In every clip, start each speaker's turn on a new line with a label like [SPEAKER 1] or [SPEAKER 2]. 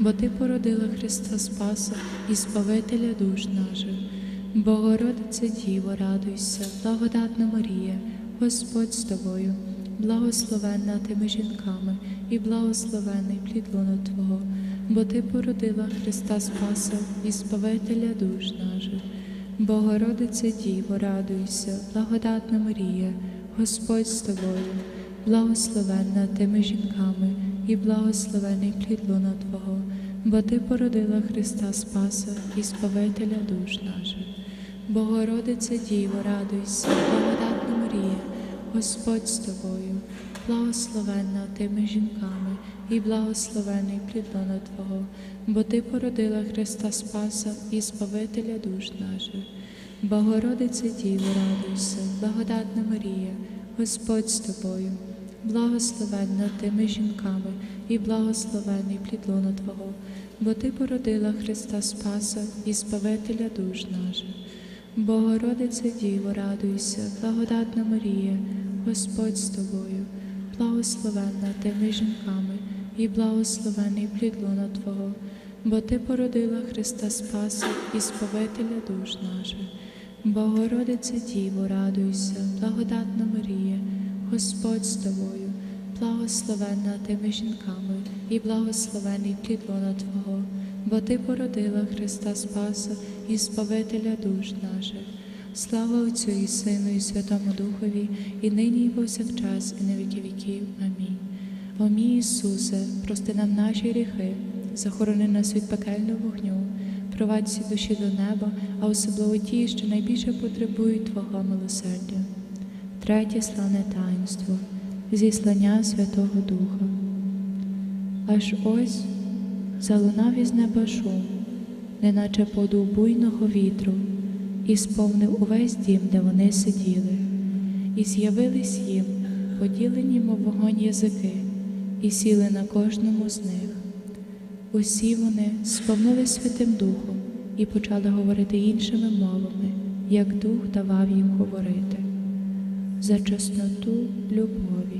[SPEAKER 1] бо Ти породила Христа Спаса і Спавителя душ наших. Богородице Діво, радуйся, благодатна Марія, Господь з тобою, благословенна ти між жінками, і благословений плід лона Твого, бо Ти породила Христа Спаса і Спавителя душ наших. Богородице Діво, радуйся, благодатна Марія, Господь з тобою, благословенна ти між жінками, і благословений плід лона Твого, бо Ти породила Христа Спаса і Спавителя душ наших. Богородице Діво, радуйся, благодатна Марія, Господь з тобою, благословенна ти між жінками, і благословений плід лона Твого, бо Ти породила Христа Спаса і Спавителя душ наших. Богородице Діво, радуйся, благодатна Марія, Господь з тобою, благословенна ти між жінками, і благословений плід лона Твого, бо Ти породила Христа Спаса і Спавителя душ наших. Богородице Діво, радуйся, благодатна Марія, Господь з тобою, благословенна ти між жінками, і благословений плід лона Твого, бо Ти породила Христа Спаса і Спавителя душ наших. Богородице Діво, радуйся, благодатна Марія, Господь з тобою, благословенна ти між жінками, і благословений плід лона Твого, бо Ти породила Христа Спаса і Спавителя душ наших. Слава Отцю і Сину, і Святому Духові, і нині, і повсякчас, і на віки віків. Амінь. О мій Ісусе, прости нам наші гріхи, захорони нас від пекельного вогню, провадь всі душі до неба, а особливо ті, що найбільше потребують Твого милосердя. Третє славне таїнство зіслання Святого Духа. Аж ось залунав із неба шум, неначе подув буйного вітру, і сповнив увесь дім, де вони сиділи, і з'явились їм, поділені, мов вогонь язики, і сіли на кожному з них. Усі вони сповнили Святим Духом і почали говорити іншими мовами, як Дух давав їм говорити. За чесноту любові.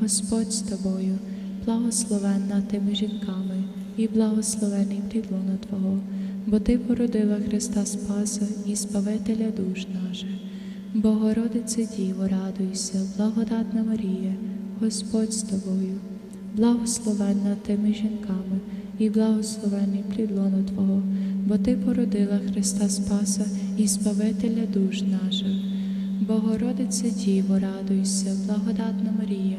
[SPEAKER 1] Господь з тобою, благословенна ти між жінками, і благословений плід лона Твого, бо Ти породила Христа Спаса і Спавителя душ наших. Богородице Діво, радуйся, благодатна Марія, Господь з тобою, благословенна ти між жінками, і благословений плідлона Твого, бо Ти породила Христа Спаса і Спавителя душ наших. Богородице Діво, радуйся, благодатна Марія,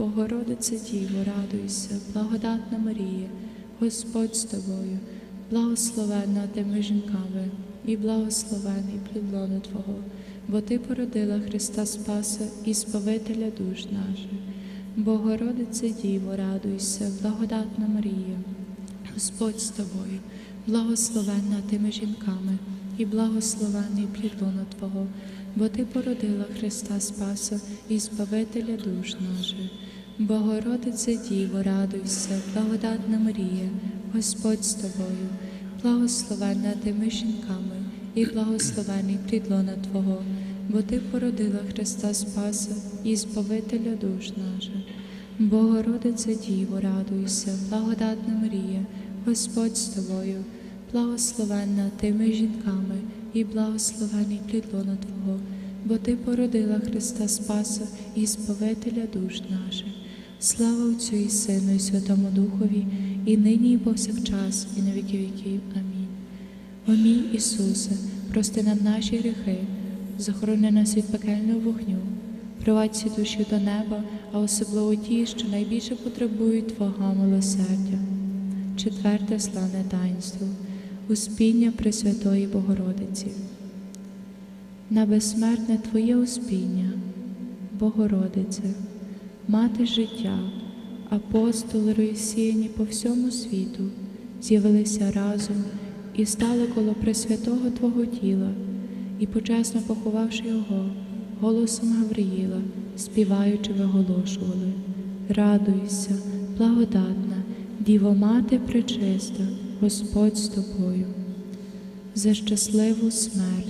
[SPEAKER 1] Богородице Діво, радуйся, благодатна Марія, Господь з тобою, благословенна ти між жінками, і благословений плід лона Твого, бо Ти породила Христа Спаса і Збавителя душ наших. Богородице Діво, радуйся, благодатна Марія, Господь з тобою, благословенна ти між жінками, і благословений плід лона Твого, бо Ти породила Христа Спаса і Збавителя душ наших. Богородице Діво, радуйся, благодатна Марія, Господь з тобою, благословенна ти між жінками, і благословений плід лона Твого, бо Ти породила Христа Спаса і Збавителя душ наших. Богородице Діво, радуйся, благодатна Марія, Господь з тобою, благословенна ти між жінками, і благословений плід лона Твого, бо Ти породила Христа Спаса і Збавителя душ наших. Слава Отцю і Сину, і Святому Духові, і нині, і повсякчас, і на віки віків. Амінь. О мій Ісусе, прости нам наші гріхи, захорони нас від пекельного вогню, привадь всі душі до неба, а особливо ті, що найбільше потребують Твого милосердя. Четверте славне таїнство Успіння Пресвятої Богородиці. На безсмертне Твоє успіння, Богородице, Мати життя, апостоли розсіяні по всьому світу, з'явилися разом і стали коло Пресвятого Твого тіла, і, почесно поховавши його, голосом Гавриїла, співаючи, виголошували: Радуйся, благодатна, Діво Мати пречиста, Господь з тобою, за щасливу смерть.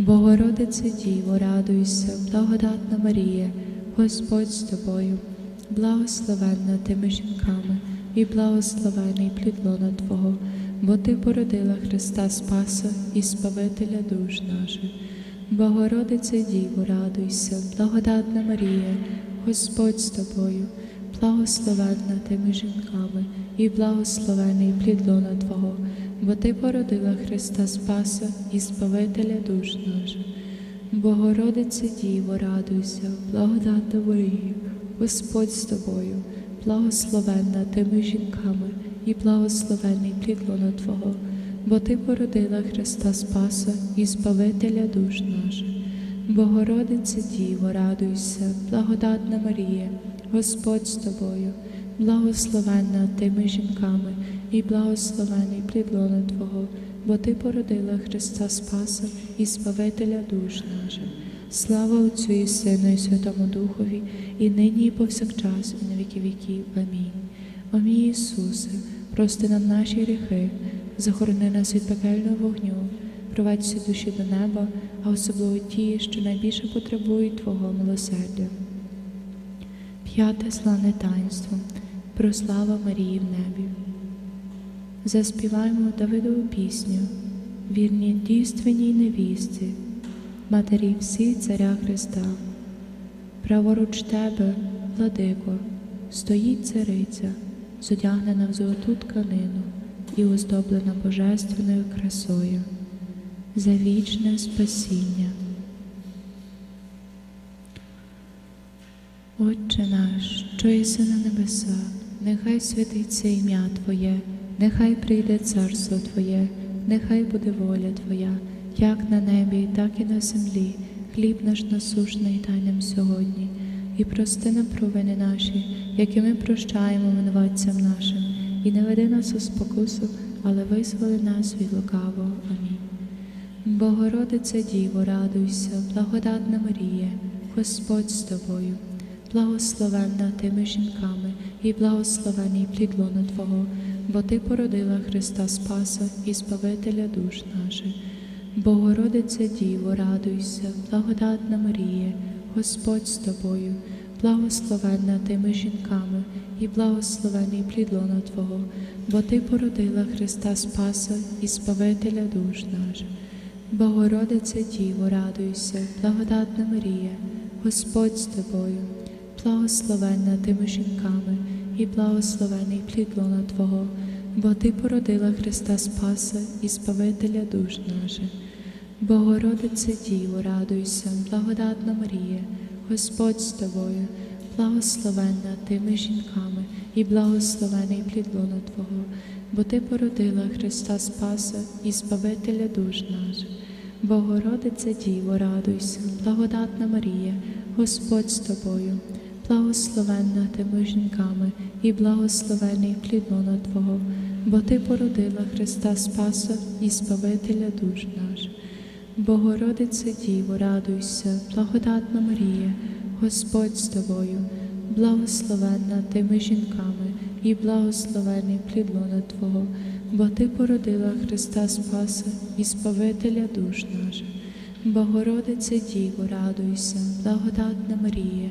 [SPEAKER 1] Богородице Діво, радуйся, благодатна Марія, Господь з тобою, благословенна тими жінками, і благословений плід лона Твого, бо Ти породила Христа Спаса і Спавителя душ наших. Богородице Діво, радуйся, благодатна Марія, Господь з тобою, благословенна тими жінками, і благословений плід лона Твого, бо Ти породила Христа Спаса і Збавителя душ наших. Богородице Діво, радуйся, благодатна Марія, Господь з тобою, благословенна тими жінками, і благословений плід лона Твого, бо Ти породила Христа Спаса і Збавителя душ наших. Богородице Діво, радуйся, благодатна Марія, Господь з тобою, благословенна тими жінками, і благословений плід лона Твого, бо Ти породила Христа Спаса і Збавителя душ наших. Слава Отцю і Сину, і Святому Духові, і нині, і повсякчас, і на віки віків. Амінь. О Ісусе, прости нам наші гріхи, захорони нас від пекельного вогню, провадь всі душі до неба, а особливо ті, що найбільше потребують Твого милосердя. П'яте славне таїнство. Прослава Марії в небі. Заспіваємо Давидову пісню, вірні дійственній невісті, матері всі царя Христа. Праворуч тебе, владико, стоїть цариця, зодягнена в золоту тканину, і оздоблена божественною красою. За вічне спасіння. Отче наш, що єси на небесах, нехай святиться ім'я Твоє, нехай прийде царство Твоє, нехай буде воля Твоя, як на небі, так і на землі. Хліб наш насушний дай нам сьогодні, і прости нам провини наші, які ми прощаємо винуватцям нашим, і не веди нас у спокусу, але визволи нас від лукавого. Амінь. Богородице Діво, радуйся, благодатна Марія, Господь з тобою, благословенна тими жінками і благословений плід лона Твого, бо Ти породила Христа Спаса і Збавителя душ наших. Богородице Діво, радуйся, благодатна Марія, Господь з тобою, благословенна тими жінками і благословений плід лона Твого, бо Ти породила Христа Спаса і Збавителя душ наших. Богородице Діво, радуйся, благодатна Марія, Господь з тобою, благословенна тими жінками і благословений плід лона Твого, бо Ти породила Христа Спаса і Збавителя душ наших. Богородице Діво, радуйся, благодатна Марія, Господь з тобою, благословенна тими жінками і благословений плід лона Твого, бо Ти породила Христа Спаса і Збавителя душ наших. Богородице Діво, радуйся, благодатна Марія, Господь з тобою, благословенна тими жінками і благословений плід лона Твого, бо Ти породила Христа Спаса і Збавителя душ наших. Богородице Діво, радуйся, благодатна Марія, Господь з тобою, благословенна тими жінками і благословений плід Твого, бо Ти породила Христа Спаса і Збавителя душ наших. Богородице Діво, радуйся, благодатна Марія,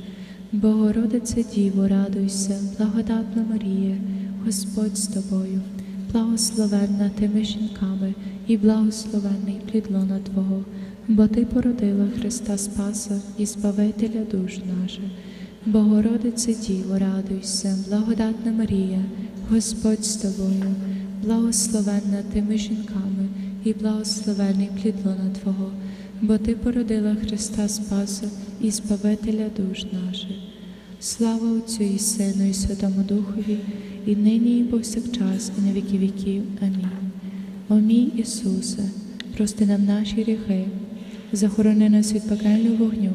[SPEAKER 1] Богородице Діво, радуйся, благодатна Марія, Господь з тобою, благословенна тими жінками і благословений плід лона Твого, бо Ти породила Христа Спаса і Збавителя душ наших. Богородице Діво, радуйся, благодатна Марія, Господь з тобою, благословенна тими жінками і благословений плід лона Твого, бо Ти породила Христа Спаса і Збавителя душ наших. Слава Отцю і Сину, і Святому Духові, і нині, і повсякчас, і на віки віків. Амінь. О мій Ісусе, прости нам наші гріхи, захорони нас від пекельного вогню,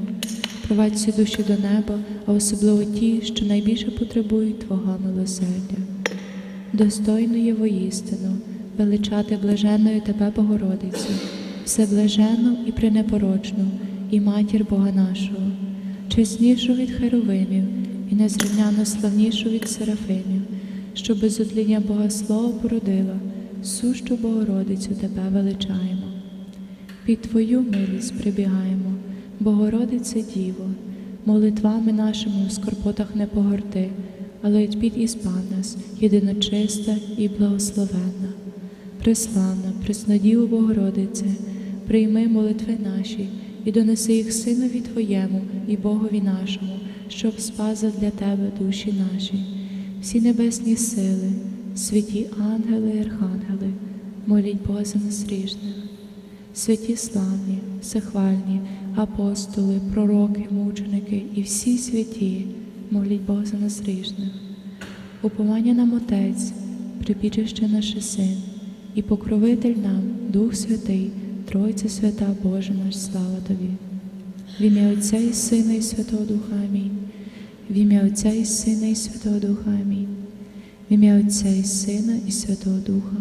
[SPEAKER 1] провадь всі душі до неба, а особливо ті, що найбільше потребують Твого милосердя. Достойно є воістину, величати блаженною Тебе, Богородицю, всеблажену і пренепорочну, і матір Бога нашого, чеснішу від херовимів і незрівняно славнішу від серафимів, що без отління Бога Слова породила, сущу Богородицю Тебе величаємо. Під Твою милість прибігаємо, Богородице Діво, молитвами нашими в скорботах не погорти, але й під ізбан нас, єдиночиста і благословенна. Преславна, преснодіву Богородице, прийми молитви наші і донеси їх Синові Твоєму і Богові нашому, щоб спазив для Тебе душі наші, всі небесні сили, святі ангели і архангели, моліть Бога за нас грішних. Святі славні, всехвальні, апостоли, пророки, мученики і всі святі, моліть Бога за нас нам Отець, прибіжище наше Син, і покровитель нам, Дух Святий, Тройця Свята Боже наш, слава Тобі. В ім'я Отця і Сина, і Святого Духа Амінь. В ім'я Отця і Сина, і Святого Духа Амінь. В ім'я Отця і Сина, і Святого Духа.